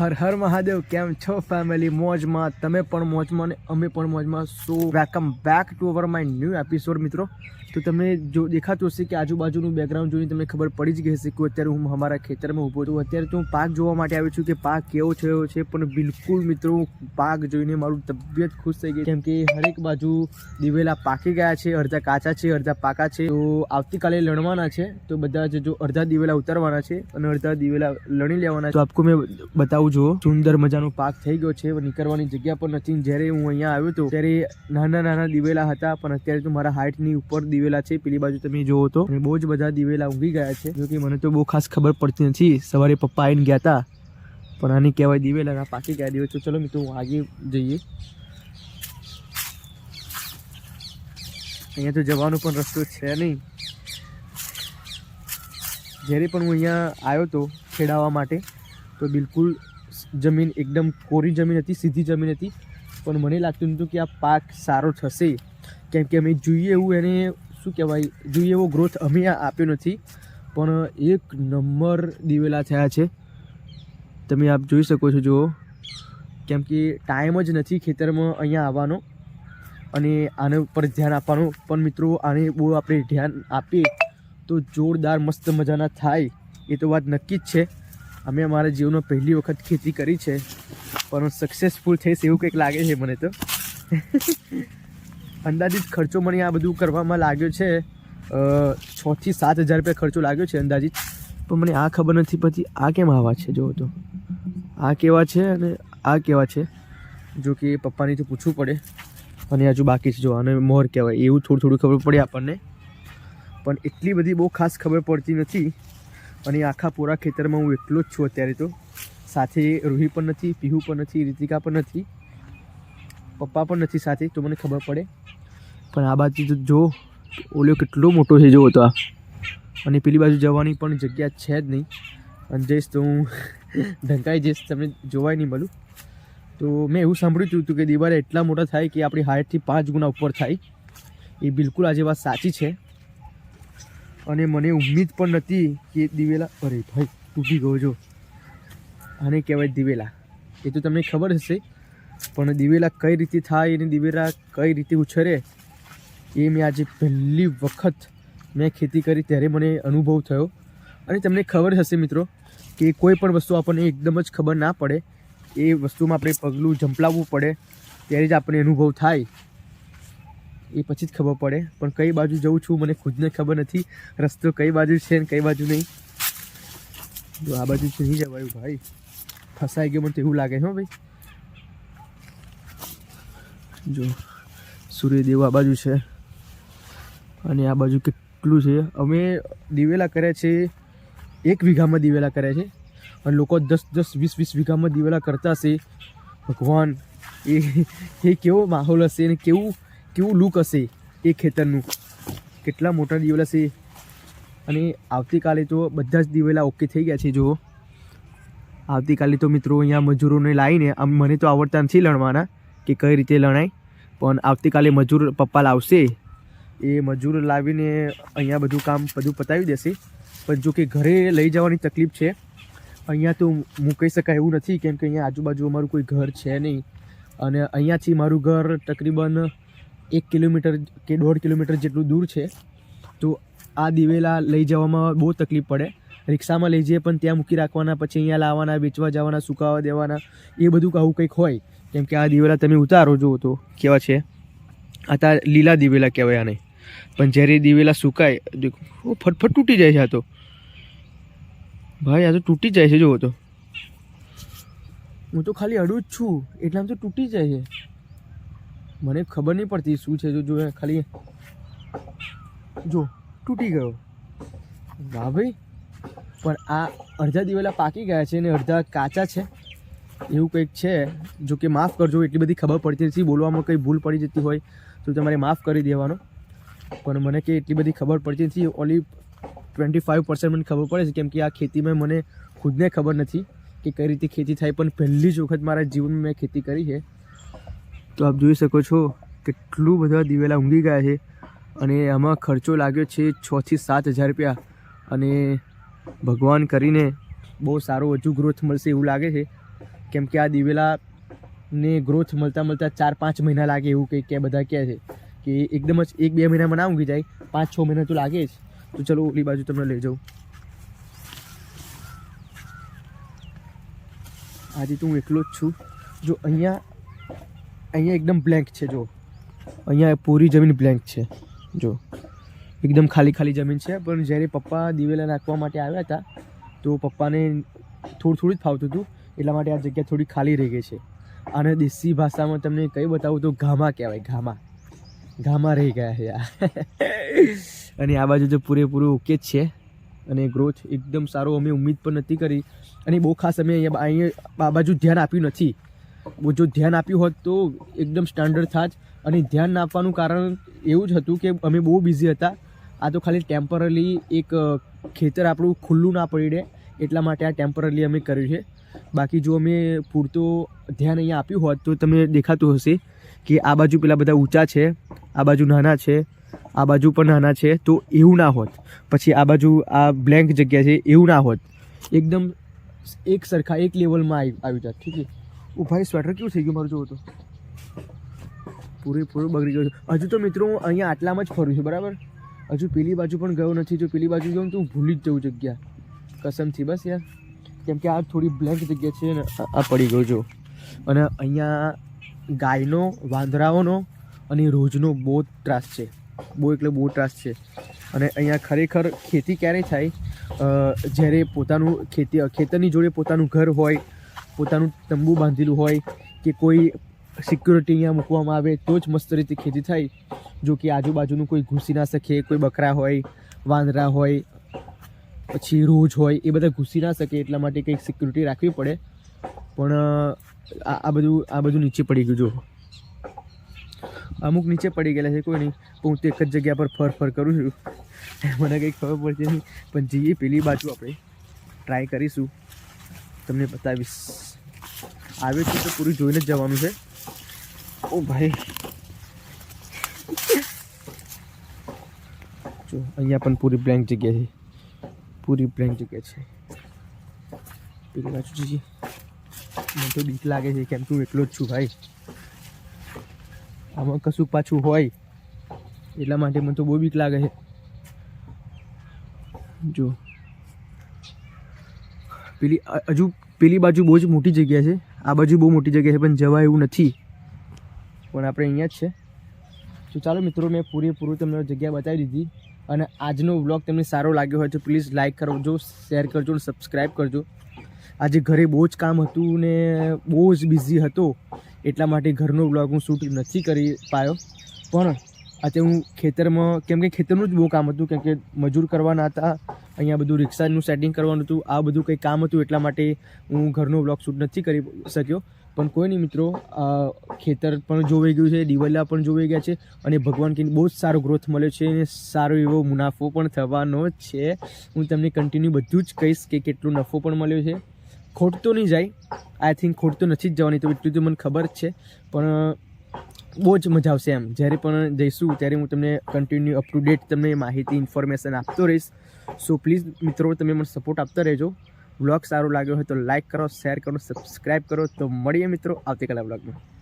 હર હર મહાદેવ, કેમ છો ફેમિલી મોજમાં તમે પણ મોજમાં અને અમે પણ મોજમાં. So welcome back to our my new episode મિત્રો. તો તમને જો દેખાતું હશે કે આજુબાજુનું બેકગ્રાઉન્ડ જોઈને તમને ખબર પડી જ ગઈ હશે કે અત્યારે હું અમારા ખેતરમાં ઊભો છું. અત્યારે તો હું પાક જોવા માટે આવ્યો છું કે પાક કેવો થયો છે, પણ બિલકુલ મિત્રો પાક જોઈને મારું તબિયત ખુશ થઈ ગઈ. કેમ કે હરેક બાજુ દિવેલા પાકી ગયા છે, અડધા કાચા છે, અડધા પાકા છે. તો આવતીકાલે લણવાના છે, તો બધા જ જો અડધા દિવેલા ઉતારવાના છે અને અડધા દિવેલા લણી લેવાના તો આપકો મેં બતાવું જો, સુંદર મજાનો પાક થઈ ગયો છે, નીકળવાની જગ્યા પણ નથી. જ્યારે હું અહીંયા આવ્યો હતો ત્યારે નાના નાના દિવેલા હતા, પણ અત્યારે તો મારા હાઈટની ઉપર દિવેલા છે, પેલી બાજુ તમે જોવો તો. અને બહુ જ બધા દિવેલા ઊંઘી ગયા છે. જો કે મને તો બહુ ખાસ ખબર પડતી નથી. સવારે પપ્પા આવીને ગયા હતા પણ આની કહેવાય દિવેલા પાકી ગયા દિવસ. તો ચલો મિત્રો આગે જઈએ. અહીંયા તો જવાનો પણ રસ્તો છે નહીં. જ્યારે પણ હું અહીંયા આવ્યો હતો ખેડાવવા માટે, તો બિલકુલ જમીન એકદમ કોરી જમીન હતી, સીધી જમીન હતી. પણ મને લાગતું નહોતું કે આ પાક સારો થશે. કેમ કે અમે જોઈએ એવું એને શું કહેવાય, જોઈએ એવો ગ્રોથ અમે આપ્યો નથી, પણ એક નંબર દિવેલા થયા છે. તમે આપ જોઈ શકો છો, જુઓ. કેમ કે ટાઈમ જ નથી ખેતરમાં અહીંયા આવવાનો, અને આના ઉપર ધ્યાન આપવાનું. પણ મિત્રો, આને બહુ આપણે ધ્યાન આપીએ તો જોરદાર મસ્ત મજાના થાય, એ તો વાત નક્કી જ છે. અમે અમારા જીવનમાં પહેલી વખત ખેતી કરી છે, પણ સક્સેસફુલ થઈશ એવું કંઈક લાગે છે મને તો. અંદાજિત ખર્ચો મને આ બધું કરવામાં લાગ્યો છે છથી સાત હજાર રૂપિયા ખર્ચો લાગ્યો છે અંદાજિત. પણ મને આ ખબર નથી પછી આ કેમ આવા છે જો તો. આ કેવા છે અને આ કેવા છે, જો કે પપ્પાની તો પૂછવું પડે. અને હજુ બાકી છે, જો અને મોર કહેવાય. એવું થોડું થોડું ખબર પડે આપણને. પણ એટલી બધી બહુ ખાસ ખબર પડતી નથી. અને આખા પૂરા ખેતરમાં હું એકલો જ છું અત્યારે તો. સાથે રૂહી પણ નથી, પીહુ પણ નથી, રીતિકા પણ નથી. પપ્પા પણ નથી સાથે, તો મને ખબર પડે. પણ આ બાજુ જો ઓલિયો કેટલો મોટો છે જોવો તો આ. અને પેલી બાજુ જવાની પણ જગ્યા છે જ નહીં. અને જઈશ તો હું ઢંકાઈ જઈશ, તમને જોવાય નહીં મળું. તો મેં એવું સાંભળ્યું હતું કે દિવાળે એટલા મોટા થાય કે આપણી હાઇટથી પાંચ ગુણા ઉપર થાય. એ બિલકુલ આજે વાત સાચી છે. અને મને ઉમ્મીદ પણ નથી કે દિવેલા અરે ભાઈ તૂટી ગયો જો. આને કહેવાય દિવેલા. એ તો તમને ખબર હશે. પણ દિવેલા કઈ રીતે થાય અને દિવેલા કઈ રીતે ઉછરે? એ મેં આજે પહેલી વખત મેં ખેતી કરી ત્યારે મને અનુભવ થયો. અને તમને ખબર હશે મિત્રો કે કોઈ પણ વસ્તુ આપણને એકદમ જ ખબર ના પડે. એ વસ્તુમાં આપણે પગલું ઝંપલાવવું પડે, ત્યારે જ આપણને અનુભવ થાય. એ પછી જ ખબર પડે. પણ કઈ બાજુ જઉં છું મને ખુદને ખબર નથી. રસ્તો કઈ બાજુ છે ને કઈ બાજુ નહીં. જો આ બાજુ છે નહીં જવાયું ભાઈ. ફસાઈ ગયો મને તો એવું લાગે હો ભાઈ. જો, સૂર્યદેવ આ બાજુ છે. અને આ બાજુ કેટલું છે? અમે દિવેલા કર્યા છે, એક વીઘામાં દિવેલા કર્યા છે. અને લોકો દસ દસ, વીસ વીસ વીઘામાં દિવેલા કરતા હશે. ભગવાન, એ એ કેવો માહોલ હશે અને કેવું કેવું લુક હશે એ ખેતરનું? કેટલા મોટા દિવેલા છે. અને આવતીકાલે તો બધા જ દિવેલા ઓકે થઈ ગયા છે, જુઓ. આવતીકાલે તો મિત્રો અહીંયા મજૂરોને લાવીને, આમ મને તો આવડતા નથી લણવાના કે કઈ રીતે લણાય. પણ આવતીકાલે મજૂર પપ્પા લાવશે. એ મજૂર લાવીને અહીંયા બધું કામ બધું પતાવી દેશે. પણ જો કે ઘરે લઈ જવાની તકલીફ છે. અહીંયા તો મૂકી શકાય એવું નથી કેમ કે અહીંયા આજુબાજુ અમારું કોઈ ઘર છે નહીં. અને અહીંયાથી મારું ઘર તકરીબન એક કિલોમીટર કે દોઢ કિલોમીટર જેટલું દૂર છે. તો આ દિવેલા લઈ જવામાં બહુ તકલીફ પડે. રિક્ષામાં લઈ જઈએ પણ ત્યાં મૂકી રાખવાના, પછી અહીંયા લાવવાના, વેચવા જવાના, સુકાવા દેવાના, એ બધું આવું કંઈક હોય. કેમ કે આ દિવેલા તમે ઉતારો જુઓ તો કેવા છે. આ તા લીલા દિવેલા કહેવાય આને. પણ જ્યારે દિવેલા સુકાય ફટફટ તૂટી જાય છે આ તો. ભાઈ, આ તો તૂટી જાય છે જુઓ તો. હું તો ખાલી અડું જ છું એટલામાં તો તૂટી જાય છે. મને ખબર નહીં પડતી શું છે, જો ખાલી જો, તૂટી ગયો. વાહ ભાઈ. પણ આ અડધા દિવેલા પાકી ગયા છે અને અડધા કાચા છે, એવું કંઈક છે. જો કે માફ કરજો, એટલી બધી ખબર પડતી નથી, બોલવામાં કંઈ ભૂલ પડી જતી હોય તો તમારે માફ કરી દેવાનો. પણ મને કે એટલી બધી ખબર પડતી નથી. ઓનલી ટ્વેન્ટી ફાઇવ પર્સન્ટ મને ખબર પડે છે, કેમ કે આ ખેતીમાં મને ખુદને ખબર નથી કે કઈ રીતે ખેતી થાય. પણ પહેલી જ વખત મારા જીવનમાં મેં ખેતી કરી છે. તો આપ જોઈ શકો છો કેટલું બધા દિવેલા ઊંઘી ગયા છે અને આમાં ખર્ચો લાગ્યો છે છથી સાત હજાર રૂપિયા. અને ભગવાન કરીને બહુ સારો હજુ ગ્રોથ મળશે એવું લાગે છે. કેમ કે આ દિવેલાને ગ્રોથ મળતા મળતા ચાર પાંચ મહિના લાગે એવું કંઈક કે બધા કહે છે. કે એકદમ જ એક બે મહિનામાં ના ઊંઘી જાય, પાંચ છ મહિના તો લાગે જ. તો ચલો ઓલી બાજુ તમને લઈ જાઉં. આજે તો હું એકલો જ છું. જો અહીંયા અહીંયા એકદમ બ્લેન્ક છે, જો. અહીંયા પૂરી જમીન બ્લેન્ક છે, જો. એકદમ ખાલી ખાલી જમીન છે, પણ જ્યારે પપ્પા દિવેલા નાખવા માટે આવ્યા હતા, તો પપ્પાને થોડું થોડું જ ફાવતું હતું, એટલા માટે આ જગ્યા થોડી ખાલી રહી ગઈ છે. અને દેશી ભાષામાં તમને કઈ બતાવું તો ઘામા કહેવાય ઘામા ઘામા રહી ગયા છે અને આ બાજુ જો પૂરેપૂરું ઓકે જ છે. અને ગ્રોથ એકદમ સારો, અમે ઉમ્મીદ પણ નથી કરી. અને બહુ ખાસ અમે અહીંયા અહીંયા આ બાજુ ધ્યાન આપ્યું નથી. જો ધ્યાન આપ્યું હોત તો એકદમ સ્ટાન્ડર્ડ થાત. અને ધ્યાન ના આપવાનું કારણ એવું જ હતું કે અમે બહુ બિઝી હતા. આ તો ખાલી ટેમ્પરરી એક ખેતર આપણું ખુલ્લું ના પડી રહે એટલા માટે આ ટેમ્પરરી અમે કર્યું છે. બાકી જો અમે પૂરતો ધ્યાન અહીંયા આપ્યું હોત તો તમને દેખાતું હશે. કે આ બાજુ પેલા બધા ઊંચા છે, આ બાજુ નાના છે, આ બાજુ પણ નાના છે, તો એવું ના હોત. પછી આ બાજુ આ બ્લેન્ક જગ્યા છે, એવું ના હોત. એકદમ એક સરખા, એક લેવલમાં આવી આવી જાત, ઠીક છે? ઓ ભાઈ સ્વેટર કેવું થઈ ગયું મારું જોવો તો. પૂરેપૂરું બગડી ગયું હજુ તો મિત્રો હું અહીંયા આટલામાં જ ફરું છું, બરાબર? હજુ પેલી બાજુ પણ ગયો નથી, જો પેલી બાજુ ગયો તો હું ભૂલી જ જઉં જગ્યા. કસમથી, બસ યાર. કેમ કે આ થોડી બ્લેન્ક જગ્યા છે ને, આ પડી ગયો જો અને અહીંયા ગાયનો, વાંદરાઓનો અને રોજનો બહુ ત્રાસ છે. બહુ એટલે બહુ ત્રાસ છે. અને અહીંયા ખરેખર ખેતી ક્યારે થાય? જ્યારે પોતાનું ખેતી, ખેતરની જોડે પોતાનું ઘર હોય, પોતાનું તંબુ બાંધેલું હોય કે કોઈ સિક્યુરિટી અહીંયા મૂકવામાં આવે તો જ મસ્ત રીતે ખેતી થાય. જો કે આજુબાજુનું કોઈ ઘૂસી ના શકે, કોઈ બકરા હોય, વાંદરા હોય, પછી રોજ હોય એ બધા ઘૂસી ના શકે એટલા માટે કંઈક સિક્યુરિટી રાખવી પડે. પણ આ બધું આ બધું નીચે પડી ગયું જો અમુક નીચે પડી ગયેલા છે, કોઈ નહીં. હું તો એક જ જગ્યા પર ફર ફર કરું છું. મને કંઈ ખબર પડતી નહીં પણ જઈએ પેલી બાજુ આપણે ટ્રાય કરીશું. તમને બતાવીશ. આવે છે તો પૂરું જોઈને જ જવાનું છે. ઓ ભાઈ. જો, અહીંયા પણ પૂરી બ્લેન્ક જગ્યા છે. પૂરી બ્લેન્ક જગ્યા છે. પેલી બાજુ જઈએ. મને તો બીક લાગે છે કેમ હું એકલો જ છું ભાઈ. આમાં કશું પાછું હોય, એટલા માટે મને તો બહુ બીક લાગે છે. જો. પેલી હજુ પેલી બાજુ બહુ જ મોટી જગ્યા છે. આ બાજુ બહુ મોટી જગ્યા છે, પણ જવાય એવું નથી. પણ આપણે અહીંયા જ છે. તો ચાલો મિત્રો, મેં પૂરેપૂરું તમને જગ્યા બતાવી દીધી. અને આજનો વ્લોગ તમને સારો લાગ્યો હોય તો પ્લીઝ લાઇક કરજો શેર કરજો અને સબસ્ક્રાઈબ કરજો. આજે ઘરે બહુ જ કામ હતું ને બહુ જ બિઝી હતો. એટલા માટે ઘરનો વ્લોગ હું શૂટ નથી કરી પાયો. પણ આજે હું ખેતરમાં, કેમ કે ખેતરનું જ બહુ કામ હતું, કેમ કે મજૂર કરવાના હતા, અહીંયા બધું રિક્ષાનું સેટિંગ કરવાનું હતું, આ બધું કંઈ કામ હતું એટલા માટે હું ઘરનો વ્લોગ શૂટ નથી કરી શક્યો. પણ કોઈ નહીં મિત્રો ખેતર પણ જોવાઈ ગયું છે, દિવાલા પણ જોવાઈ ગયા છે, અને ભગવાન કે બહુ જ સારો ગ્રોથ મળ્યો છે અને સારો એવો મુનાફો પણ થવાનો છે. હું તમને કન્ટિન્યુ બધું જ કહીશ કે કેટલો નફો પણ મળ્યો છે. ખોટ તો નહીં જાય. આઈ થિંક ખોટતું નથી જ જવાની. તો એટલું તો મને ખબર જ છે. પણ, બહુ જ મજા આવશે એમ. જ્યારે પણ જઈશું, ત્યારે હું તમને કન્ટિન્યુ અપ ટુ ડેટ તમને માહિતી ઇન્ફોર્મેશન આપતો રહીશ. સો પ્લીઝ મિત્રો, તમે મને સપોર્ટ આપતા રહેજો. વ્લોગ સારો લાગ્યો હોય તો લાઇક કરો શેર કરો સબસ્ક્રાઈબ કરો. તો મળીએ મિત્રો આવતીકાલે વ્લોગમાં